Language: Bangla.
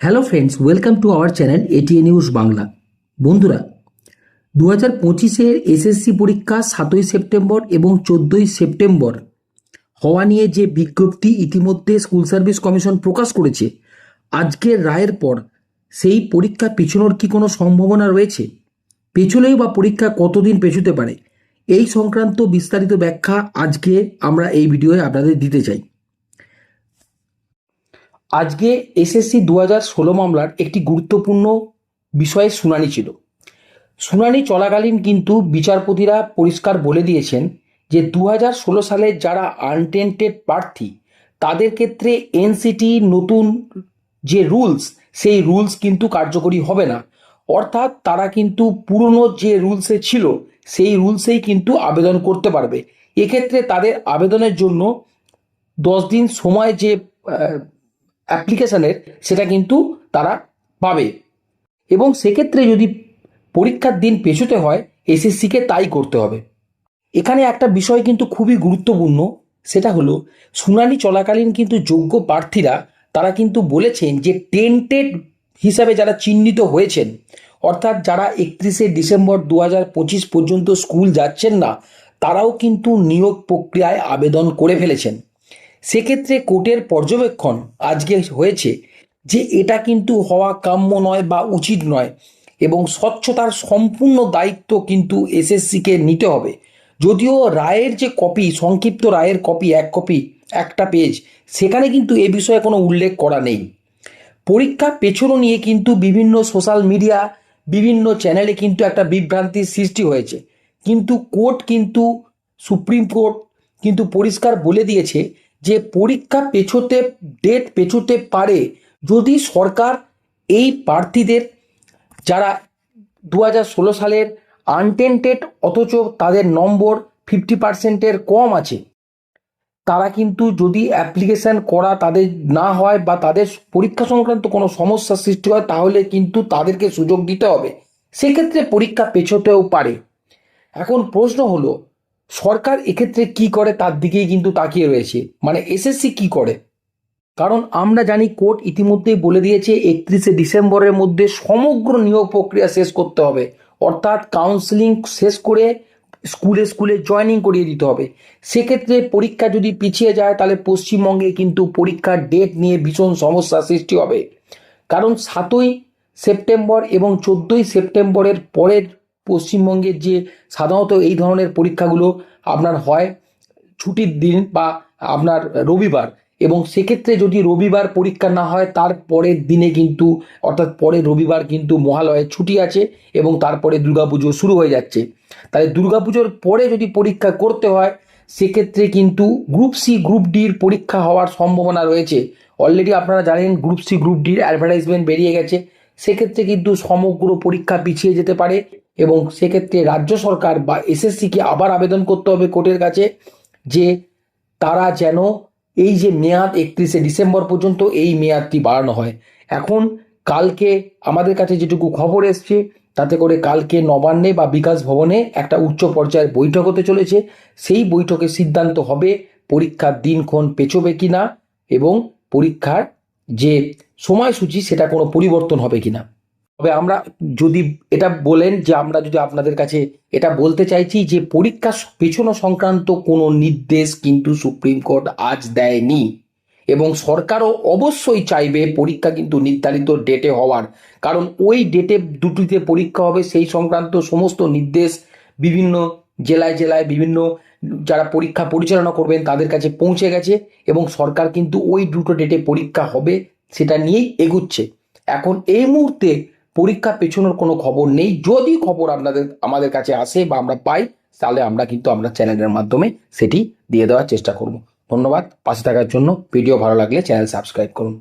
Hello friends welcome to our channel ATA news Bangla বন্ধুরা দু হাজার পঁচিশের এসএসসি পরীক্ষা সাতই সেপ্টেম্বর এবং চোদ্দোই সেপ্টেম্বর হওয়া নিয়ে যে বিজ্ঞপ্তি ইতিমধ্যে স্কুল সার্ভিস কমিশন প্রকাশ করেছে, আজকের রায়ের পর সেই পরীক্ষা পিছনোর কি কোনো সম্ভাবনা রয়েছে? পেছলেই বা পরীক্ষা কতদিন পেছুতে পারে? এই সংক্রান্ত বিস্তারিত ব্যাখ্যা আজকে আমরা এই ভিডিওয়ে আপনাদের দিতে চাই। আজকে এসএসসি দু হাজার ষোলো মামলার একটি গুরুত্বপূর্ণ বিষয়ে শুনানি ছিল। শুনানি চলাকালীন কিন্তু বিচারপতিরা পরিষ্কার বলে দিয়েছেন যে দু হাজার ষোলো সালে যারা আনটেন্টেড প্রার্থী, তাদের ক্ষেত্রে এনসিটি নতুন যে রুলস সেই রুলস কিন্তু কার্যকরী হবে না। অর্থাৎ তারা কিন্তু পুরনো যে রুলসে ছিল, সেই রুলসেই কিন্তু আবেদন করতে পারবে। এক্ষেত্রে তাদের আবেদনের জন্য দশ দিন সময় যে অ্যাপ্লিকেশনের সেটা কিন্তু তারা পাবে। এবং সেক্ষেত্রে যদি পরীক্ষার দিন পেছোতে হয়, এসএসসিকে তাই করতে হবে। এখানে একটা বিষয় কিন্তু খুবই গুরুত্বপূর্ণ, সেটা হলো শুনানি চলাকালীন কিন্তু যোগ্য প্রার্থীরা, তারা কিন্তু বলেছেন যে টেন্টেড হিসাবে যারা চিহ্নিত হয়েছেন, অর্থাৎ যারা একত্রিশে ডিসেম্বর দু পঁচিশ পর্যন্ত স্কুল যাচ্ছেন না, তারাও কিন্তু নিয়োগ প্রক্রিয়ায় আবেদন করে ফেলেছেন। সেক্ষেত্রে কোর্টের পর্যবেক্ষণ আজকে হয়েছে যে এটা কিন্তু হওয়া কাম্য নয় বা উচিত নয় এবং স্বচ্ছতার সম্পূর্ণ দায়িত্ব কিন্তু এসএসসিকে নিতে হবে। যদিও রায়ের যে কপি, সংক্ষিপ্ত রায়ের কপি, এক কপি, একটা পেজ, সেখানে কিন্তু এ বিষয়ে কোনো উল্লেখ করা নেই। পরীক্ষা পেছনো নিয়ে কিন্তু বিভিন্ন সোশ্যাল মিডিয়া, বিভিন্ন চ্যানেলে কিন্তু একটা বিভ্রান্তির সৃষ্টি হয়েছে। কিন্তু কোর্ট কিন্তু, সুপ্রিম কোর্ট কিন্তু পরিষ্কার বলে দিয়েছে যে পরীক্ষা পেছোতে ডেট পেছোতে পারে যদি সরকার এই প্রার্থীদের যারা দু ষোলো সালের আনটেন্টেড অথচ তাদের নম্বর ফিফটি পার্সেন্টের কম আছে, তারা কিন্তু যদি অ্যাপ্লিকেশান করা তাদের না হয় বা তাদের পরীক্ষা সংক্রান্ত কোনো সমস্যার সৃষ্টি হয়, তাহলে কিন্তু তাদেরকে সুযোগ দিতে হবে। সেক্ষেত্রে পরীক্ষা পেছোতেও পারে। এখন প্রশ্ন হলো সরকার এক্ষেত্রে কি করে তার দিকেই কিন্তু তাকিয়ে রয়েছে? মানে এসএসসি কি করে? কারণ আমরা জানি কোর্ট ইতিমধ্যেই বলে দিয়েছে, একত্রিশে ডিসেম্বরের মধ্যে সমগ্র নিয়োগ প্রক্রিয়া শেষ করতে হবে। অর্থাৎ কাউন্সিলিং শেষ করে স্কুলে স্কুলে জয়নিং করিয়ে দিতে হবে। সেক্ষেত্রে পরীক্ষা যদি পিছিয়ে যায়, তাহলে পশ্চিমবঙ্গে কিন্তু পরীক্ষার ডেট নিয়ে ভীষণ সমস্যা সৃষ্টি হবে। কারণ সাতই সেপ্টেম্বর এবং চোদ্দোই সেপ্টেম্বরের পরের পশ্চিমবঙ্গের যে সাধারণত এই ধরনের পরীক্ষাগুলো আপনার হয় ছুটির দিন বা আপনার রবিবার এবং সেক্ষেত্রে যদি রবিবার পরীক্ষা না হয়, তার পরের দিনে কিন্তু, অর্থাৎ পরের রবিবার কিন্তু মহালয়ের ছুটি আছে এবং তারপরে দুর্গাপুজো শুরু হয়ে যাচ্ছে। তাহলে দুর্গাপুজোর পরে যদি পরীক্ষা করতে হয়, সেক্ষেত্রে কিন্তু গ্রুপ সি গ্রুপ ডির পরীক্ষা হওয়ার সম্ভাবনা রয়েছে। অলরেডি আপনারা জানেন গ্রুপ সি গ্রুপ ডির অ্যাডভার্টাইজমেন্ট বেরিয়ে গেছে। সেক্ষেত্রে কিন্তু সমগ্র পরীক্ষা পিছিয়ে যেতে পারে। এবং সেক্ষেত্রে রাজ্য সরকার বা এসএসসিকে আবার আবেদন করতে হবে কোর্টের কাছে যে তারা যেন এই যে মেয়াদ একত্রিশে ডিসেম্বর পর্যন্ত এই মেয়াদটি বাড়ানো হয়। এখন কালকে আমাদের কাছে যেটুকু খবর এসছে, তাতে করে কালকে নবান্নে বা বিকাশ ভবনে একটা উচ্চ পর্যায়ের বৈঠক হতে চলেছে। সেই বৈঠকে সিদ্ধান্ত হবে পরীক্ষার দিনক্ষণ পেছোবে কি না এবং পরীক্ষার যে সময়সূচি সেটা কোনো পরিবর্তন হবে কি না তবে আমরা যদি এটা বলেন যে আমরা যদি আপনাদের কাছে এটা বলতে চাইছি যে পরীক্ষা পেছনো সংক্রান্ত কোনো নির্দেশ কিন্তু সুপ্রিম কোর্ট আজ দেয়নি। এবং সরকারও অবশ্যই চাইবে পরীক্ষা কিন্তু নির্ধারিত ডেটে হওয়ার। কারণ ওই ডেটে দুটিতে পরীক্ষা হবে, সেই সংক্রান্ত সমস্ত নির্দেশ বিভিন্ন জেলায় জেলায় বিভিন্ন যারা পরীক্ষা পরিচালনা করবেন তাদের কাছে পৌঁছে গেছে এবং সরকার কিন্তু ওই দুটো ডেটে পরীক্ষা হবে, সেটা নিয়েই এগুচ্ছে। এখন এই মুহূর্তে পরীক্ষা পেছনের কোনো খবর নেই। যদি খবর আপনাদের, আমাদের কাছে আসে বা আমরা পাই, তাহলে আমরা কিন্তু আমরা চ্যানেলের মাধ্যমে সেটি দিয়ে দেওয়ার চেষ্টা করব। ধন্যবাদ। পাশে থাকার জন্য ভিডিও ভালো লাগলে চ্যানেল সাবস্ক্রাইব করুন।